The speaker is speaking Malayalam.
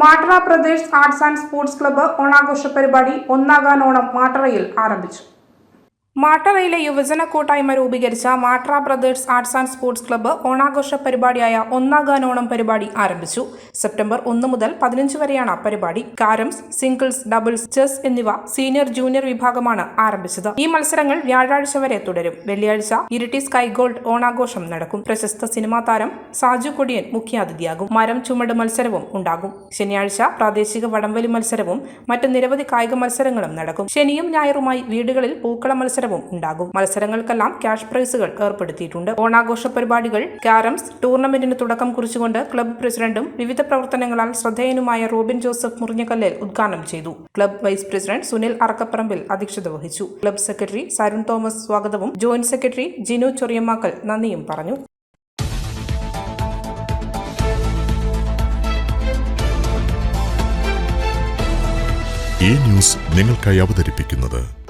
മാട്ര പ്രദേശ് ആർട്സ് ആൻഡ് സ്പോർട്സ് ക്ലബ്ബ് ഓണാഘോഷ പരിപാടി ഒന്നാകാൻ ഓണം മാട്ടറയിൽ ആരംഭിച്ചു. മാട്ടറയിലെ യുവജന കൂട്ടായ്മ രൂപീകരിച്ച Matra brothers arts and sports club ഓണാഘോഷ പരിപാടിയായ ഒന്നാകാൻ ഓണം പരിപാടി ആരംഭിച്ചു. സെപ്റ്റംബർ ഒന്ന് മുതൽ പതിനഞ്ച് വരെയാണ് പരിപാടി. കാരംസ് സിംഗിൾസ് ഡബിൾസ് ചെസ് എന്നിവ സീനിയർ ജൂനിയർ വിഭാഗമാണ് ആരംഭിച്ചത്. ഈ മത്സരങ്ങൾ വ്യാഴാഴ്ച വരെ തുടരും. വെള്ളിയാഴ്ച ഇരിട്ടി സ്കൈ ഗോൾഡ് ഓണാഘോഷം നടക്കും. പ്രശസ്ത സിനിമാ താരം സാജു കൊടിയൻ മുഖ്യാതിഥിയാകും. മരം ചുമട് മത്സരവും ഉണ്ടാകും. ശനിയാഴ്ച പ്രാദേശിക വടംവലി മത്സരവും മറ്റ് നിരവധി കായിക മത്സരങ്ങളും നടക്കും. ശനിയും ഞായറുമായി വീടുകളിൽ പൂക്കള മത്സരവും ഉണ്ടാകും. മത്സരങ്ങൾക്കെല്ലാം ക്യാഷ് പ്രൈസുകൾ ഏർപ്പെടുത്തിയിട്ടുണ്ട്. ഓണാഘോഷ പരിപാടികൾ ക്യാരംസ് ടൂർണമെന്റിന് തുടക്കം കുറിച്ചുകൊണ്ട് ക്ലബ്ബ് പ്രസിഡന്റും വിവിധ പ്രവർത്തനങ്ങളാൽ ശ്രദ്ധേയനുമായ റോബിൻ ജോസഫ് മുറിഞ്ഞക്കല്ലിൽ ഉദ്ഘാടനം ചെയ്തു. Club vice president Sunil Arakkaparambil അധ്യക്ഷത വഹിച്ചു. ക്ലബ്ബ് സെക്രട്ടറി സരുൺ തോമസ് സ്വാഗതവും ജോയിന്റ് സെക്രട്ടറി ജിനു ചൊറിയമ്മാക്കൽ നന്ദിയും പറഞ്ഞു. ഈ ന്യൂസ് നിങ്ങൾക്കായി അവതരിപ്പിക്കുന്നത്